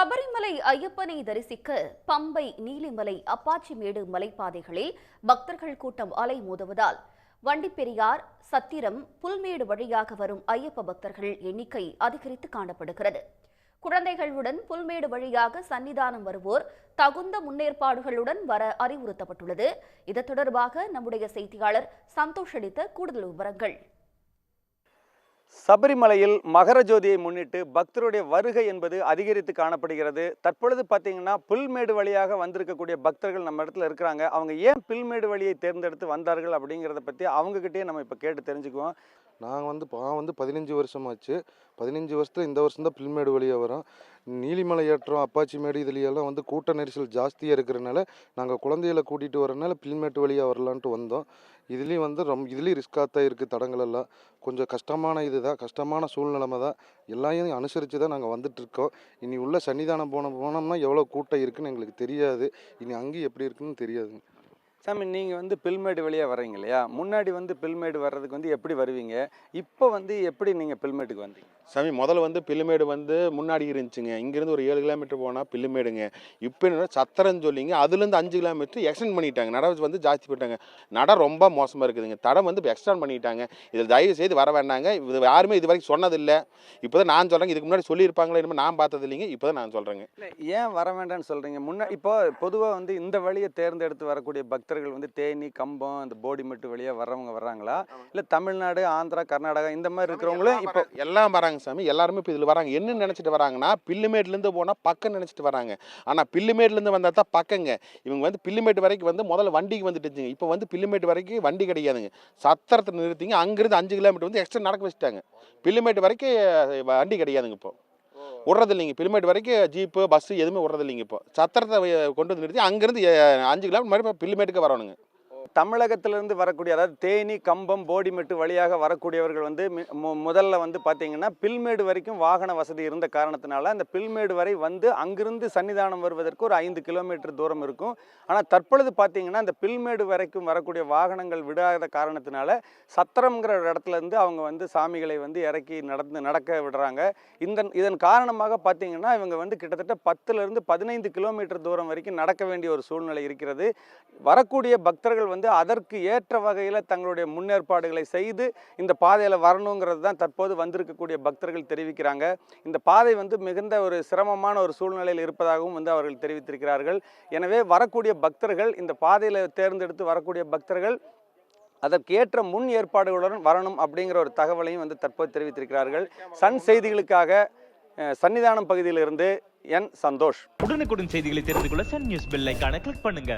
சபரிமலை ஐயப்பனை தரிசிக்க பம்பை நீலிமலை அப்பாச்சிமேடு மலைப்பாதைகளில் பக்தர்கள் கூட்டம் அலை மோதுவதால் வண்டிப்பெரியார் சத்திரம் புல்மேடு வழியாக வரும் ஐயப்ப பக்தர்கள் எண்ணிக்கை அதிகரித்து காணப்படுகிறது. குழந்தைகளுடன் புல்மேடு வழியாக சன்னிதானம் வருவோர் தகுந்த முன்னேற்பாடுகளுடன் வர அறிவுறுத்தப்பட்டுள்ளது. இது தொடர்பாக நம்முடைய செய்தியாளர் சந்தோஷ் அளித்த கூடுதல் விவரங்கள். சபரிமலையில் மகர ஜோதியை முன்னிட்டு பக்தருடைய வருகை என்பது அதிகரித்து காணப்படுகிறது. தற்பொழுது பார்த்தீங்கன்னா புல்மேடு வழியாக வந்திருக்கக்கூடிய பக்தர்கள் நம்ம இடத்துல இருக்கிறாங்க. அவங்க ஏன் புல்மேடு வழியை தேர்ந்தெடுத்து வந்தார்கள் அப்படிங்கிறத பற்றி அவங்ககிட்டயே நம்ம இப்போ கேட்டு தெரிஞ்சுக்குவோம். நாங்கள் வந்து நான் வந்து பதினஞ்சு வருஷமாச்சு. பதினஞ்சு வருஷத்துல இந்த வருஷம் தான் பில்மேடு வழியாக வரும். நீலிமலை ஏற்றம் அப்பாச்சி மேடு இதுலையெல்லாம் வந்து கூட்ட நெரிசல் ஜாஸ்தியாக இருக்கிறனால நாங்கள் குழந்தைகளை கூட்டிகிட்டு வரனால பில்மேட்டு வழியாக வரலான்ட்டு வந்தோம். இதுலேயும் வந்து ரொம்ப இதுலேயும் ரிஸ்க்காக தான் இருக்குது தடங்கள் எல்லாம். கொஞ்சம் கஷ்டமான இது தான் கஷ்டமான சூழ்நிலைமை தான். எல்லாத்தையும் அனுசரித்து தான் நாங்கள் வந்துட்டுருக்கோம் இனி உள்ள சன்னிதானம் போன போனோம்னா எவ்வளோ கூட்டம் இருக்குதுன்னு எங்களுக்கு தெரியாது. இனி அங்கேயும் எப்படி இருக்குன்னு தெரியாதுங்க. சாமி நீங்கள் வந்து பில்மேடு வழியாக வர்றீங்க இல்லையா? முன்னாடி வந்து பில்மேடு வர்றதுக்கு வந்து எப்படி வருவீங்க? இப்போ வந்து எப்படி நீங்கள் பில்மேட்டுக்கு வந்தீங்க? சாமி முதல்ல வந்து பில்லுமேடு வந்து முன்னாடி இருந்துச்சுங்க. இங்கேருந்து ஒரு ஏழு கிலோமீட்டர் போனால் பில்லுமேடுங்க இப்போ என்ன சத்திரன்னு சொல்லிங்க. அதுலேருந்து அஞ்சு கிலோமீட்டர் எக்ஸ்டெண்ட் பண்ணிட்டாங்க. நட வந்து ஜாஸ்தி போயிட்டாங்க. நட ரொம்ப மோசமாக இருக்குதுங்க. தடம் வந்து எக்ஸ்டெண்ட் பண்ணிட்டாங்க. இதில் தயவு செய்து வர வேண்டாங்க. இது யாருமே இது வரைக்கும் சொன்னதில்லை. இப்போ தான் நான் சொல்கிறேங்க இதுக்கு முன்னாடி சொல்லியிருப்பாங்களே இனிமேல் நான் பார்த்தது இல்லைங்க. இப்போ தான் நான் சொல்கிறேங்க ஏன் வர வேண்டாம்னு சொல்கிறீங்க முன்ன இப்போ பொதுவாக வந்து இந்த வழியை தேர்ந்தெடுத்து வரக்கூடிய பக்தர்கள் வந்து தேனி கம்பம் இந்த போடிமெட்டு வழியாக வர்றவங்க வர்றாங்களா? இல்லை தமிழ்நாடு ஆந்திரா கர்நாடகா இந்த மாதிரி இருக்கிறவங்களும் இப்போ எல்லாம் வராங்க சாமி. எல்லாருமே இப்போ இதில் வராங்க. என்ன நினச்சிட்டு வராங்கன்னா பில்லுமேட்லேருந்து போனால் பக்கம் நினச்சிட்டு வராங்க. ஆனால் பில்லுமேட்லேருந்து வந்தால் தான் பக்கங்க. இவங்க வந்து பில்லுமேட்டு வரைக்கும் வந்து முதல்ல வண்டிக்கு வந்துட்டுச்சுங்க. இப்போ வந்து பில்லுமேட்டு வரைக்கும் வண்டி கிடையாதுங்க. சத்திரத்தை நிறுத்திங்க. அங்கேருந்து அஞ்சு கிலோமீட்டர் வந்து எக்ஸ்ட்ரா நடக்க வச்சுட்டாங்க. பில்லுமேட்டு வரைக்கும் வண்டி கிடையாதுங்க இப்போ. விட்றது இல்லைங்க பிலிமேட் வரைக்கும் ஜீப்பு பஸ்ஸு எதுவுமே விட்றது இல்லைங்க இப்போ. சத்திரத்தை கொண்டு வந்து நிறுத்தி அங்கேருந்து அஞ்சு கிலோமீட்டர் மறுபடியும் பில்லிமேட்டுக்கு வரணுங்க தமிழகத்திலிருந்து வரக்கூடிய அதாவது தேனி கம்பம் போடிமெட்டு வழியாக வரக்கூடியவர்கள் வந்து முதல்ல வந்து பார்த்தீங்கன்னா பில்மேடு வரைக்கும் வாகன வசதி இருந்த காரணத்தினால அந்த பில்மேடு வரை வந்து அங்கிருந்து சன்னிதானம் வருவதற்கு ஒரு ஐந்து கிலோமீட்டர் தூரம் இருக்கும். ஆனால் தற்பொழுது பார்த்தீங்கன்னா அந்த பில்மேடு வரைக்கும் வரக்கூடிய வாகனங்கள் விடாத காரணத்தினால சத்திரம்ங்கிற இடத்துலேருந்து இடத்துல இருந்து அவங்க வந்து சாமிகளை வந்து இறக்கி நடந்து நடக்க விடுறாங்க. இந்த இதன் காரணமாக பார்த்தீங்கன்னா இவங்க வந்து கிட்டத்தட்ட பத்துலேருந்து பதினைந்து கிலோமீட்டர் தூரம் வரைக்கும் நடக்க வேண்டிய ஒரு சூழ்நிலை இருக்கிறது. வரக்கூடிய பக்தர்கள் வந்து அதற்கு ஏற்ற வகையில் தங்களுடைய முன்னேற்பாடுகளை செய்து இந்த பாதையில் வரணுங்கிறது தான் தற்போது வந்திருக்கக்கூடிய பக்தர்கள் தெரிவிக்கிறாங்க. இந்த பாதை வந்து மிகுந்த ஒரு சிரமமான ஒரு சூழ்நிலையில் இருப்பதாகவும் வந்து அவர்கள் தெரிவித்திருக்கிறார்கள். எனவே வரக்கூடிய பக்தர்கள் இந்த பாதையில் தேர்ந்தெடுத்து வரக்கூடிய பக்தர்கள் அதற்கேற்ற முன் ஏற்பாடுகளுடன் வரணும் அப்படிங்கிற ஒரு தகவலையும் வந்து தற்போது தெரிவித்திருக்கிறார்கள். சன் செய்திகளுக்காக சன்னிதானம் பகுதியிலிருந்து என் சந்தோஷ். உடனுக்குடன் செய்திகளை தெரிந்து கொள்ள சன் நியூஸ் பெல் ஐக்கான கிளிக் பண்ணுங்க.